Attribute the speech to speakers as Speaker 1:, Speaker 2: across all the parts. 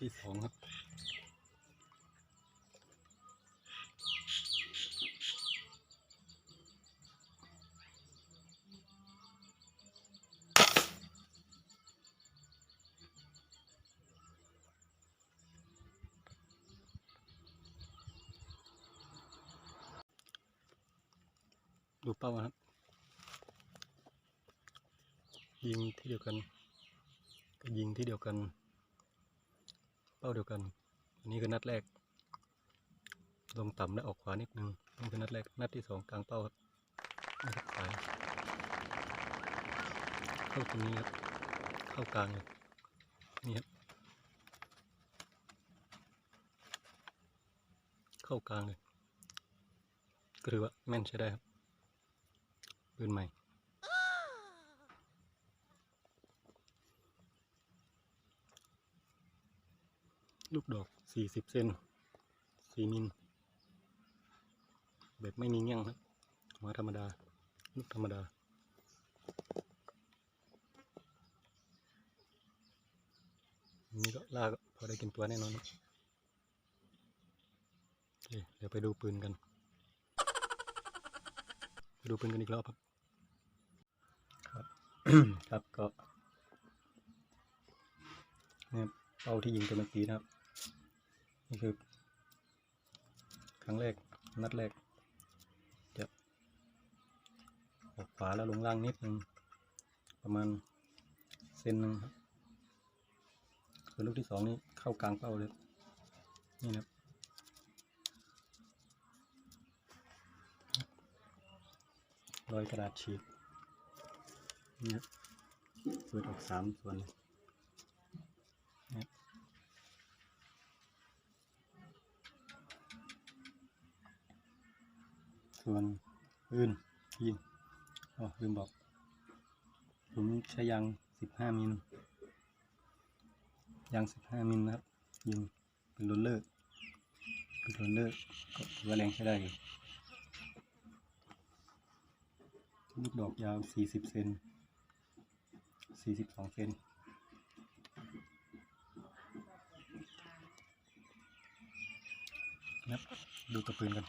Speaker 1: ที่สองครับดูเป้าครับยิงที่เดียวกัน ก็ยิงที่เดียวกัน เป้าเดียวกัน อันนี้คือนัดแรก ลงต่ำและออกขวานิดนึงนี่คือนัดแรก นัดที่สองกลางเป้าครับนี่ครับสายเข้าตรงนี้ครับเข้ากลางเลยนี่ครับเข้ากลางเลยก็ถือว่าแม่นใช้ได้ครับปืนใหม่ ลูกดอก40เซน4มิลแบบไม่มีเงี้ยงครับหัวธรรมดา ลูกธรรมดานนี้ก็ลากพอได้กินตัวแน่นอนเเดี๋ยวไปดูปืนกัน ไปดูปืนกันอีกรอบครับ ครับ ครับก็เนี่ยเป้าที่ยิงตัวเมื่อกี้นะครับ นี่คือ ครั้งแรกนัดแรกจะออกขวาแล้วลงล่างนิดนึง ประมาณเซนหนึ่งครับคือลูกที่สองนี่เข้ากลางเป้าเลย นี่นะครับรอยกระดาษฉีกนี่ครับเปิดออกสามส่วนเลยนี่ครับ ส่วนอื่นยิงอ๋อลืมบอกผมใช้ยางสิบห้ามิลยางสิบห้ามิลนะครับ ยิงเป็นโรลเลอร์เป็นโรลเลอร์ก็ถือว่าแรงใช้ได้อยู่ลูกดอกยาว 40 เซน 42 เซนนะครับดูกระปืนกัน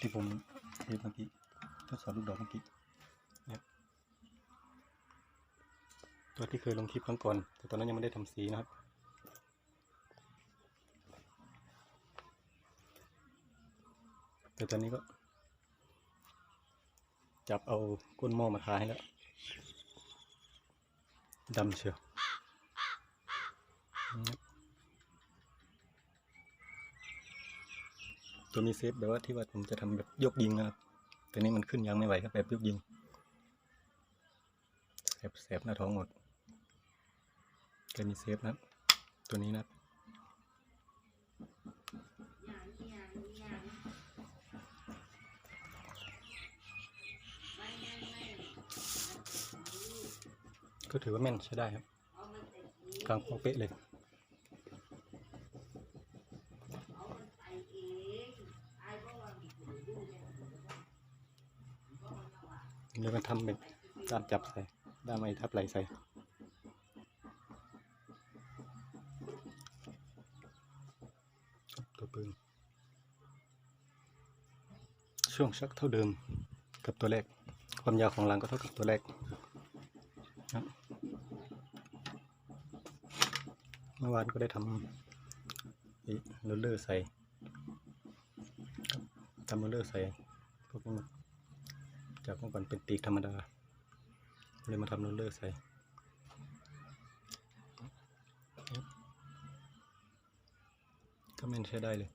Speaker 1: ที่ผม สเมื่อกี้ทดสอบลูกดอกเมื่อกี้นะครับตัวที่เคยลงคลิปครั้งก่อน แต่ตอนนั้นยังไม่ได้ทำสีนะครับแต่ตอนนี้ก็ จับเอาก้นหม้อมาทาให้แล้วดำเชียวนี่ครับ ตัวมีเซฟแบบว่าที่ว่าผมจะทำแบบยกยิงนะครับแต่นี้มันขึ้นยังไม่ไหวครับแบบยกยิงแสบแสบหน้าท้องหมดก็มีเซฟนะตัวนี้นะก็ถือว่าแม่นใช้ได้ครับกลางโป๊ะเป๊ะเลย ยวมันทำเป็นด้ามจับใส่ด้ามไม้ทับไหลใส่ตัวปืนช่วงชักเท่าเดิมกับตัวแรก ความยาวของรังก็เท่ากับตัวแรกเมื่อวานก็ได้ทำโรลเลอร์ใส่ทำโรลเลอร์ใส่พวกนี้ จากเมื่อก่อนเป็นปีกธรรมดา เลยมาทำโรลเลอร์ใส่ก็ไม่ใช้ได้เลย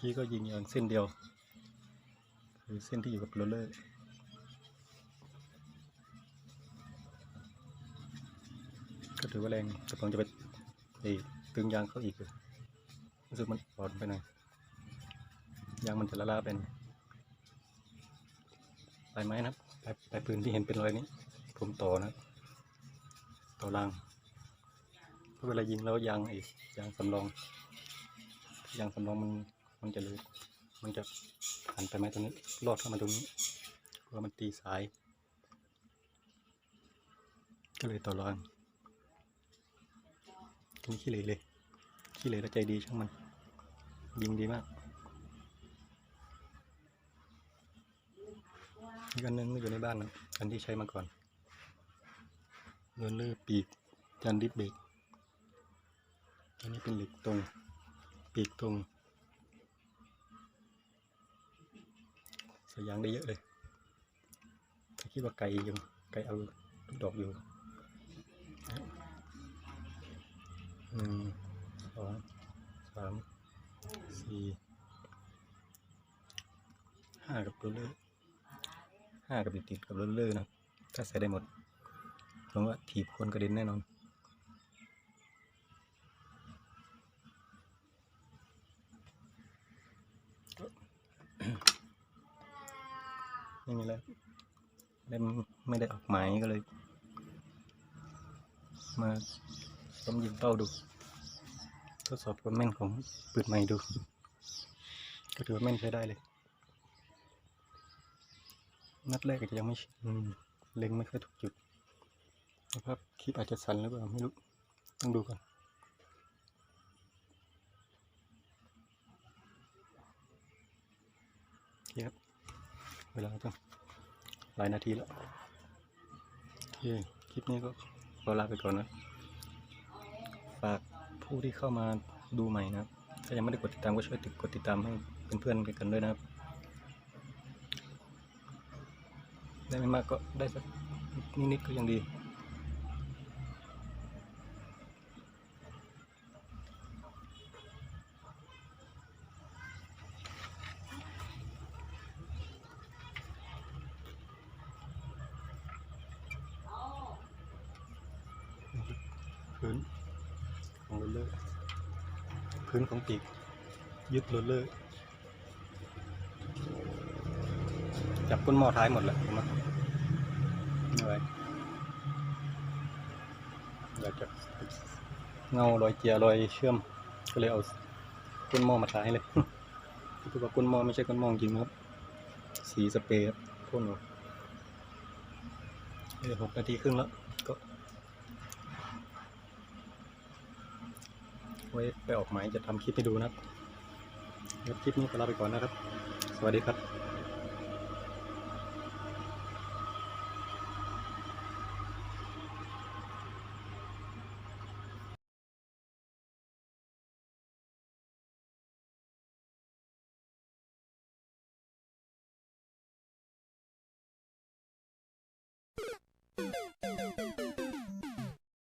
Speaker 1: กี้ก็ยิงอย่างเส้นเดียว คือเส้นที่อยู่กับโรลเลอร์ก็ถือว่าแรงแต่ผมจะไปไอ้ตึงยางเขาอีกเลยรู้สึกมันอ่อนไปหน่อยยางมันจะละลาเป็นปลายไม้นะครับปลายปลายปืนที่เห็นเป็นรอยนี้ ผมต่อนะต่อรางเพราะเวลายิงแล้วยางไอ้ยางสำรองยางสำรองมัน มันจะเลยมันจะหันไปไหมตรงนี้ลอดเข้ามาตรงนี้กลัวมันตีสาย ก็เลยต่อรางอันนี้ขี้เหร่เลย ขี้เหร่และใจดีช่างมัน ยิงดีมาก อีกอันนึงอยู่ในบ้านนะอันที่ใช้มาก่อนเงินเลือปีกจานดิสเบกอันนี้เป็นเหล็กตรง ปีกตรงใส่ ยางได้เยอะเลยคิดว่าไกลอยู่ไกลเอาลูกดอกอยู่หนึ่งสองสามสี่ห้ากับเลือกห้ากับติดกับรถเลอร์นะถ้าใส่ได้หมดผมว่าถีบคนกระเด็นแน่นอน ไม่มีแล้วเล่มไม่ได้ออกหมายก็เลย มาต้มยิงเป้าดู ทดสอบความแม่นของปืนใหม่ดู ก็ถือว่าแม่นใช้ได้เลย นัดแรกอาจจะยังไม่ชินเล็งไม่ค่อยถูกจุดนะครับคลิปอาจจะสั่นหรือเปล่าไม่รู้ต้องดูก่อนเคครับ เวลาก็หลายนาทีแล้วโอเคคลิปนี้ก็ขอลาไปก่อนนะ ฝากผู้ที่เข้ามาดูใหม่นะถ้ายังไม่ได้กดติดตามก็ช่วยติดกดติดตามให้เป็นเพื่อนๆกันด้วยนะครับ ได้ไม่มากก็ได้สักนิดๆก็ยังดี พื้นของโร ลเลอร์ พื้นของปีก ยึดโรลเลอร์ จับก้นหม้อท้ายหมดแล้วเห็นไหมไม่ไหวอยากจะเงารอยเจียรอยเชื่อม ก็เลยเอาก้นหม้อมาท้ายเลยคือว่าก้นหม้อไม่ใช่ก้นหม้อจริงครับ สีสเปรย์พ่นออกเออหกนาทีครึ่งแล้วก็ ไว้ไปออกหมายจะทำคลิปให้ดูนะครับแล้วคลิปนี้ก็ลาไปก่อนนะครับ สวัสดีครับ